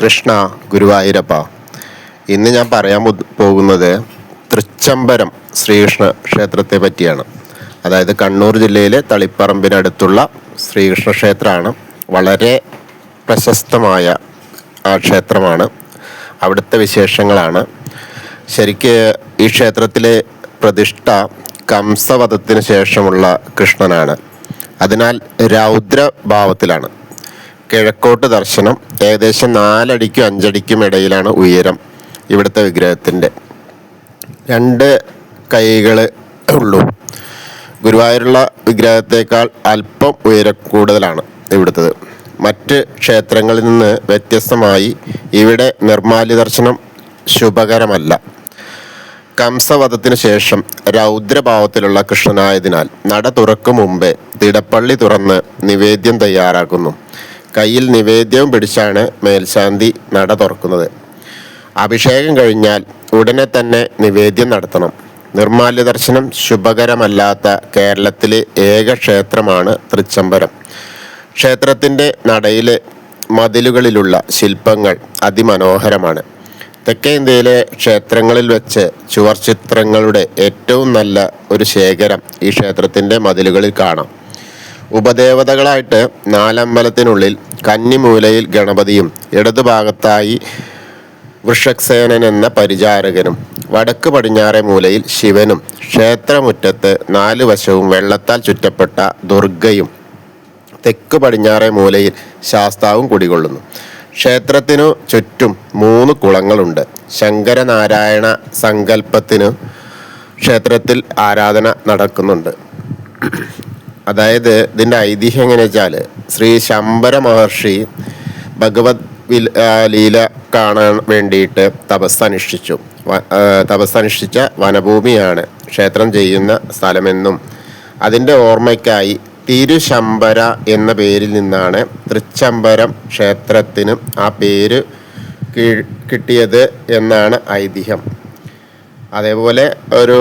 കൃഷ്ണ ഗുരുവായൂരപ്പ. ഇന്ന് ഞാൻ പറയാൻ പോകുന്നത് തൃച്ചംബരം ശ്രീകൃഷ്ണ ക്ഷേത്രത്തെ പറ്റിയാണ്. അതായത് കണ്ണൂർ ജില്ലയിലെ തളിപ്പറമ്പിനടുത്തുള്ള ശ്രീകൃഷ്ണ ക്ഷേത്രമാണ്. വളരെ പ്രശസ്തമായ ആ ക്ഷേത്രമാണ്. അവിടുത്തെ വിശേഷങ്ങളാണ്. ശരിക്ക് ഈ ക്ഷേത്രത്തിലെ പ്രതിഷ്ഠ കംസവധത്തിന് ശേഷമുള്ള കൃഷ്ണനാണ്. അതിനാൽ രൗദ്രഭാവത്തിലാണ്. കിഴക്കോട്ട് ദർശനം. ഏകദേശം നാലടിക്കും അഞ്ചടിക്കും ഇടയിലാണ് ഉയരം ഇവിടുത്തെ വിഗ്രഹത്തിന്റെ. രണ്ട് കൈകൾ ഉള്ളൂ. ഗുരുവായൂരുള്ള വിഗ്രഹത്തേക്കാൾ അല്പം ഉയര കൂടുതലാണ് ഇവിടുത്തത്. മറ്റ് ക്ഷേത്രങ്ങളിൽ നിന്ന് വ്യത്യസ്തമായി ഇവിടെ നിർമാല്യ ദർശനം ശുഭകരമല്ല. കംസവധത്തിന് ശേഷം രൗദ്രഭാവത്തിലുള്ള കൃഷ്ണനായതിനാൽ നട തുറക്കും മുമ്പേ തിടപ്പള്ളി തുറന്ന് നിവേദ്യം തയ്യാറാക്കുന്നു. കയ്യിൽ നിവേദ്യവും പിടിച്ചാണ് മേൽശാന്തി നട തുറക്കുന്നത്. അഭിഷേകം കഴിഞ്ഞാൽ ഉടനെ തന്നെ നിവേദ്യം നടത്തണം. നിർമാല്യ ദർശനം ശുഭകരമല്ലാത്ത കേരളത്തിലെ ഏക ക്ഷേത്രമാണ് തൃച്ചംബരം. ക്ഷേത്രത്തിന്റെ നടയിലെ മതിലുകളിലുള്ള ശില്പങ്ങൾ അതിമനോഹരമാണ്. തെക്കേ ഇന്ത്യയിലെ ക്ഷേത്രങ്ങളിൽ വെച്ച് ചുവർ ചിത്രങ്ങളുടെ ഏറ്റവും നല്ല ഒരു ശേഖരം ഈ ക്ഷേത്രത്തിന്റെ മതിലുകളിൽ കാണാം. ഉപദേവതകളായിട്ട് നാലമ്പലത്തിനുള്ളിൽ കന്നിമൂലയിൽ ഗണപതിയും ഇടതുഭാഗത്തായി വൃഷക്സേനൻ എന്ന പരിചാരകനും വടക്ക് പടിഞ്ഞാറെ മൂലയിൽ ശിവനും ക്ഷേത്രമുറ്റത്ത് നാല് വശവും വെള്ളത്താൽ ചുറ്റപ്പെട്ട ദുർഗയും തെക്ക് പടിഞ്ഞാറെ മൂലയിൽ ശാസ്താവും കുടികൊള്ളുന്നു. ക്ഷേത്രത്തിനു ചുറ്റും മൂന്ന് കുളങ്ങളുണ്ട്. ശങ്കരനാരായണ സങ്കല്പത്തിനു ക്ഷേത്രത്തിൽ ആരാധന നടക്കുന്നുണ്ട്. അതായത് ഇതിന്റെ ഐതിഹ്യം എങ്ങനെ വെച്ചാൽ ശ്രീ ശമ്പര മഹർഷി ഭഗവത് ലീല കാണാൻ വേണ്ടിയിട്ട് തപസ്സനുഷ്ഠിച്ചു. തപസ്സനുഷ്ഠിച്ച വനഭൂമിയാണ് ക്ഷേത്രം ചെയ്യുന്ന സ്ഥലമെന്നും അതിന്റെ ഓർമ്മയ്ക്കായി തിരുശമ്പര എന്ന പേരിൽ നിന്നാണ് തൃച്ചംബരം ക്ഷേത്രത്തിന് ആ പേര് കിട്ടിയത് എന്നാണ് ഐതിഹ്യം. അതേപോലെ ഒരു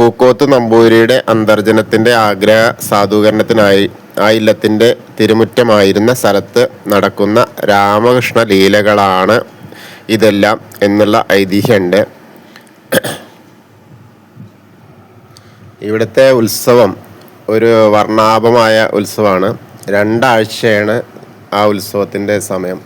പൂക്കോത്ത് നമ്പൂരിയുടെ അന്തർജനത്തിന്റെ ആഗ്രഹ സാധൂകരണത്തിനായി ആ ഇല്ലത്തിന്റെ തിരുമുറ്റമായിരുന്ന സ്ഥലത്ത് നടക്കുന്ന രാമകൃഷ്ണ ലീലകളാണ് ഇതെല്ലാം എന്നുള്ള ഐതിഹ്യമുണ്ട് ഇവിടുത്തെ ഉത്സവം ഒരു വർണാഭമായ ഉത്സവമാണ്. രണ്ടാഴ്ചയാണ് ആ ഉത്സവത്തിന്റെ സമയം.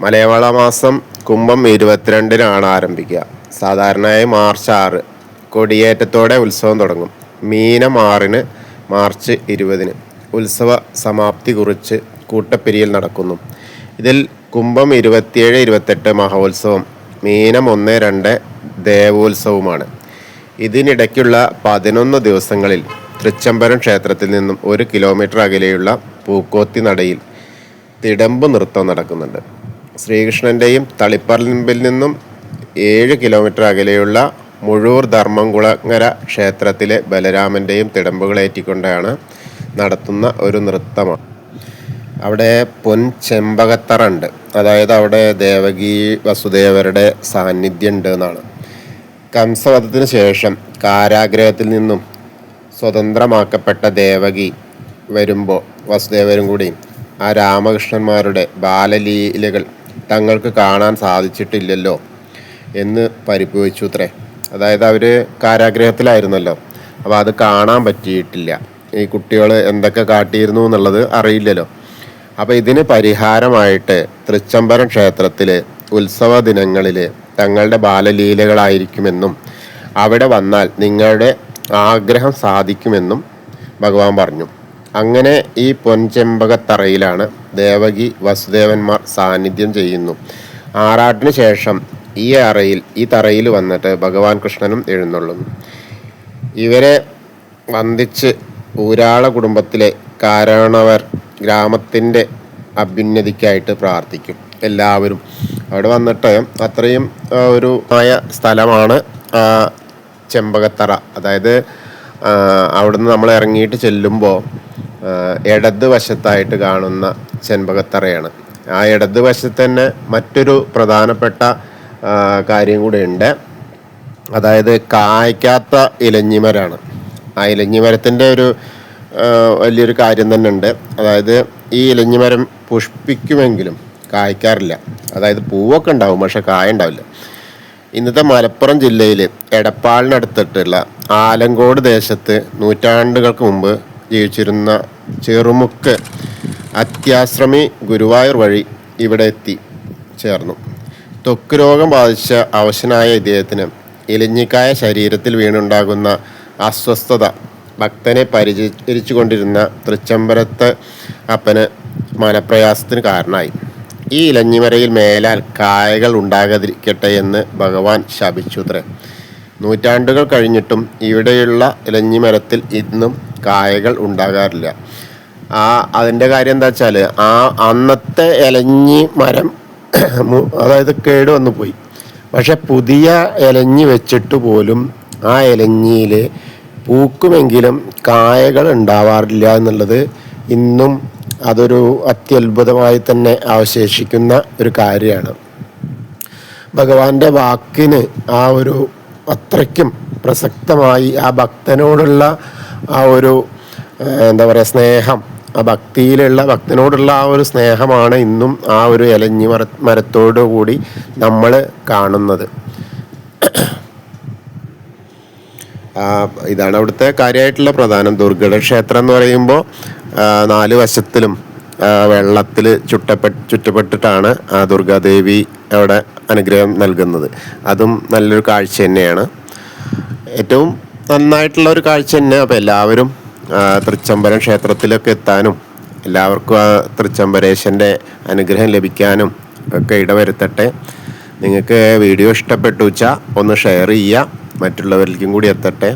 മലയാള മാസം കുംഭം ഇരുപത്തിരണ്ടിനാണ് ആരംഭിക്കുക. സാധാരണയായി മാർച്ച് ആറ്. കൊടിയേറ്റത്തോടെ ഉത്സവം തുടങ്ങും. മീനം ആറിന് മാർച്ച് ഇരുപതിന് ഉത്സവ സമാപ്തി കുറിച്ച് കൂട്ടപ്പിരിയൽ നടക്കുന്നു. ഇതിൽ കുംഭം ഇരുപത്തിയേഴ് ഇരുപത്തെട്ട് മഹോത്സവം മീനം ഒന്ന് രണ്ട് ദേവോത്സവമാണ് ഇതിനിടയ്ക്കുള്ള പതിനൊന്ന് ദിവസങ്ങളിൽ തൃച്ചംബരം ക്ഷേത്രത്തിൽ നിന്നും ഒരു കിലോമീറ്റർ അകലെയുള്ള പൂക്കോത്തി നടയിൽ തിടമ്പ് നൃത്തം നടക്കുന്നുണ്ട്. ശ്രീകൃഷ്ണന്റെയും തളിപ്പറമ്പിൽ നിന്നും ഏഴ് കിലോമീറ്റർ അകലെയുള്ള മുഴൂർ ധർമ്മംകുളങ്ങര ക്ഷേത്രത്തിലെ ബലരാമന്റെയും തിടമ്പുകളേറ്റിക്കൊണ്ടാണ് നടത്തുന്ന ഒരു നൃത്തമാണ്. അവിടെ പൊൻ ചെമ്പകത്തറ ഉണ്ട്. അതായത് അവിടെ ദേവകി വസുദേവരുടെ സാന്നിധ്യം ഉണ്ട് എന്നാണ്. കംസവധത്തിന് ശേഷം കാരാഗ്രഹത്തിൽ നിന്നും സ്വതന്ത്രമാക്കപ്പെട്ട ദേവകി വരുമ്പോൾ വസുദേവരും കൂടി ആ രാമകൃഷ്ണന്മാരുടെ ബാലലീലകൾ തങ്ങൾക്ക് കാണാൻ സാധിച്ചിട്ടില്ലല്ലോ എന്ന് പരിഭവിച്ചു അത്രേ. അതായത് അവർ കാരാഗ്രഹത്തിലായിരുന്നല്ലോ. അപ്പോൾ അത് കാണാൻ പറ്റിയിട്ടില്ല. ഈ കുട്ടികൾ എന്തൊക്കെ കാട്ടിയിരുന്നു എന്നുള്ളത് അറിയില്ലല്ലോ. അപ്പോൾ ഇതിന് പരിഹാരമായിട്ട് തൃച്ചംബരം ക്ഷേത്രത്തിൽ ഉത്സവ ദിനങ്ങളിൽ തങ്ങളുടെ ബാലലീലകളായിരിക്കുമെന്നും അവിടെ വന്നാൽ നിങ്ങളുടെ ആഗ്രഹം സാധിക്കുമെന്നും ഭഗവാൻ പറഞ്ഞു. അങ്ങനെ ഈ പൊൻചെമ്പകത്തറയിലാണ് ദേവകി വസുദേവന്മാർ സാന്നിധ്യം ചെയ്യുന്നു. ആറാട്ടിന് ശേഷം ഈ അറയിൽ ഈ തറയിൽ വന്നിട്ട് ഭഗവാൻ കൃഷ്ണനും എഴുന്നള്ളുന്നു ഇവരെ വന്ദിച്ച് ഊരാള കുടുംബത്തിലെ കാരണവർ ഗ്രാമത്തിന്റെ അഭ്യുന്നതിക്കായിട്ട് പ്രാർത്ഥിക്കും. എല്ലാവരും അവിടെ വന്നിട്ട് അത്രയും ഒരു ആയ സ്ഥലമാണ് ചെമ്പകത്തറ. അതായത് അവിടുന്ന് നമ്മൾ ഇറങ്ങിയിട്ട് ചെല്ലുമ്പോൾ ഇടത് വശത്തായിട്ട് കാണുന്ന ചെമ്പകത്തറയാണ്. ആ ഇടത് വശത്ത് തന്നെ മറ്റൊരു പ്രധാനപ്പെട്ട കാര്യം കൂടെ ഉണ്ട്. അതായത് കായ്ക്കാത്ത ഇലഞ്ഞിമരാണ്. ആ ഇലഞ്ഞിമരത്തിന്റെ ഒരു വലിയൊരു കാര്യം തന്നെ ഉണ്ട്. അതായത് ഈ ഇലഞ്ഞിമരം പുഷ്പിക്കുമെങ്കിലും കായ്ക്കാറില്ല. അതായത് പൂവൊക്കെ ഉണ്ടാവും പക്ഷെ കായ ഉണ്ടാവില്ല. ഇന്നത്തെ മലപ്പുറം ജില്ലയിൽ എടപ്പാളിനടുത്തിട്ടുള്ള ആലങ്കോട് ദേശത്ത് നൂറ്റാണ്ടുകൾക്ക് മുമ്പ് ജീവിച്ചിരുന്ന ചെറുമുക്ക് അത്യാശ്രമി ഗുരുവായൂർ വഴി ഇവിടെ എത്തി ചേർന്നു. ത്വക്ക് രോഗം ബാധിച്ച അവശനായ ഇദ്ദേഹത്തിന് ഇലിഞ്ഞിക്കായ ശരീരത്തിൽ വീണുണ്ടാകുന്ന അസ്വസ്ഥത ഭക്തനെ പരിചരിച്ചു കൊണ്ടിരുന്ന തൃച്ചംബരത്ത് അപ്പന് മനപ്രയാസത്തിന് കാരണമായി. ഈ ഇലഞ്ഞിമരയിൽ മേലാൽ കായകൾ ഉണ്ടാകാതിരിക്കട്ടെ എന്ന് ഭഗവാൻ ശപിച്ചുത്രേ. നൂറ്റാണ്ടുകൾ കഴിഞ്ഞിട്ടും ഇവിടെയുള്ള ഇലഞ്ഞിമരത്തിൽ ഇന്നും കായകൾ ഉണ്ടാകാറില്ല. ആ അതിന്റെ കാര്യം എന്താ വെച്ചാൽ ആ അന്നത്തെ ഇലഞ്ഞി മരം അതായത് കേട് വന്നു പോയി. പക്ഷെ പുതിയ ഇലഞ്ഞി വെച്ചിട്ട് പോലും ആ ഇലഞ്ഞിയിൽ പൂക്കുമെങ്കിലും കായകൾ ഉണ്ടാവാറില്ല എന്നുള്ളത് ഇന്നും അതൊരു അത്യത്ഭുതമായി തന്നെ അവശേഷിക്കുന്ന ഒരു കാര്യമാണ്. ഭഗവാന്റെ വാക്കിന് ആ ഒരു അത്രയ്ക്കും പ്രസക്തമായി ആ ഭക്തനോടുള്ള ആ ഒരു എന്താ പറയുക സ്നേഹം ആ ഭക്തിയിലുള്ള ഭക്തനോടുള്ള ആ ഒരു സ്നേഹമാണ് ഇന്നും ആ ഒരു ഇലഞ്ഞി മര മരത്തോടു കൂടി നമ്മൾ കാണുന്നത്. ഇതാണ് അവിടുത്തെ കാര്യമായിട്ടുള്ള പ്രധാനം. ദുർഗട ക്ഷേത്രം എന്ന് പറയുമ്പോൾ നാല് വശത്തിലും വെള്ളത്തിൽ ചുട്ടപ്പെട്ട് ചുറ്റപ്പെട്ടിട്ടാണ് ആ ദുർഗാദേവി അവിടെ അനുഗ്രഹം നൽകുന്നത്. അതും നല്ലൊരു കാഴ്ച തന്നെയാണ്. ഏറ്റവും നന്നായിട്ടുള്ള ഒരു കാഴ്ച തന്നെ. അപ്പോൾ എല്ലാവരും തൃച്ചംബരം ക്ഷേത്രത്തിലൊക്കെ എത്താനും എല്ലാവർക്കും ആ തൃച്ചംബരേശന്റെ അനുഗ്രഹം ലഭിക്കാനും ഒക്കെ ഇടവരുത്തട്ടെ. നിങ്ങൾക്ക് വീഡിയോ ഇഷ്ടപ്പെട്ടു വെച്ചാൽ ഒന്ന് ഷെയർ ചെയ്യുക മറ്റുള്ളവരിലേക്കും കൂടി എത്തട്ടെ.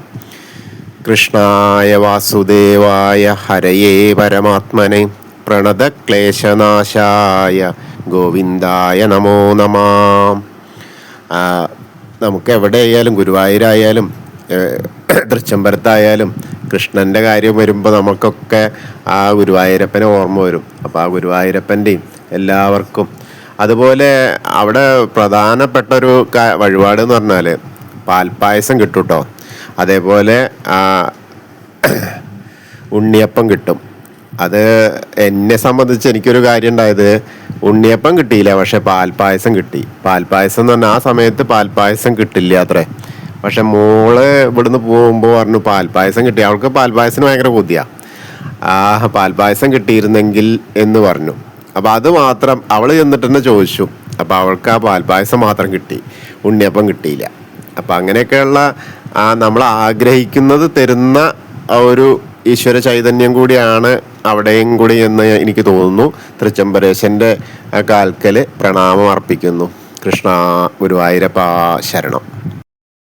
കൃഷ്ണായ വാസുദേവായ ഹരയേ പരമാത്മനെ പ്രണതക്ലേശനാശായ ഗോവിന്ദായ നമോ നമാം. നമുക്ക് എവിടെയായാലും ഗുരുവായൂരായാലും തൃച്ചംബരത്തായാലും കൃഷ്ണന്റെ കാര്യം വരുമ്പോൾ നമുക്കൊക്കെ ആ ഗുരുവായൂരപ്പനെ ഓർമ്മ വരും. അപ്പോൾ ആ ഗുരുവായൂരപ്പന്റെയും എല്ലാവർക്കും. അതുപോലെ അവിടെ പ്രധാനപ്പെട്ട ഒരു വഴിപാട് എന്ന് പറഞ്ഞാൽ പാൽപ്പായസം കിട്ടും കേട്ടോ അതേപോലെ ഉണ്ണിയപ്പം കിട്ടും. അത് എന്നെ സംബന്ധിച്ച് എനിക്കൊരു കാര്യം ഉണ്ടായത് ഉണ്ണിയപ്പം കിട്ടിയില്ല പക്ഷെ പാൽപ്പായസം കിട്ടി. പാൽപ്പായസം എന്ന് പറഞ്ഞാൽ ആ സമയത്ത് പാൽപ്പായസം കിട്ടില്ല അത്രേ. പക്ഷെ മോൾ ഇവിടുന്ന് പോകുമ്പോൾ പറഞ്ഞു പാൽപ്പായസം കിട്ടി. അവൾക്ക് പാൽപ്പായസത്തിന് ഭയങ്കര കൊതിയാ. ആ പാൽപ്പായസം കിട്ടിയിരുന്നെങ്കിൽ എന്ന് പറഞ്ഞു. അപ്പം അത് മാത്രം അവൾ ചെന്നിട്ട് തന്നെ ചോദിച്ചു. അപ്പം അവൾക്ക് ആ പാൽപ്പായസം മാത്രം കിട്ടി. ഉണ്ണിയപ്പം കിട്ടിയില്ല. അപ്പം അങ്ങനെയൊക്കെയുള്ള ആ നമ്മൾ ആഗ്രഹിക്കുന്നത് തരുന്ന ഒരു ഈശ്വര ചൈതന്യം കൂടിയാണ് അവിടെയും കൂടി എന്ന് എനിക്ക് തോന്നുന്നു. തൃച്ചംബരേശന്റെ കാൽക്കൽ പ്രണാമം അർപ്പിക്കുന്നു. കൃഷ്ണ ഗുരുവായൂരപ്പ ശരണം.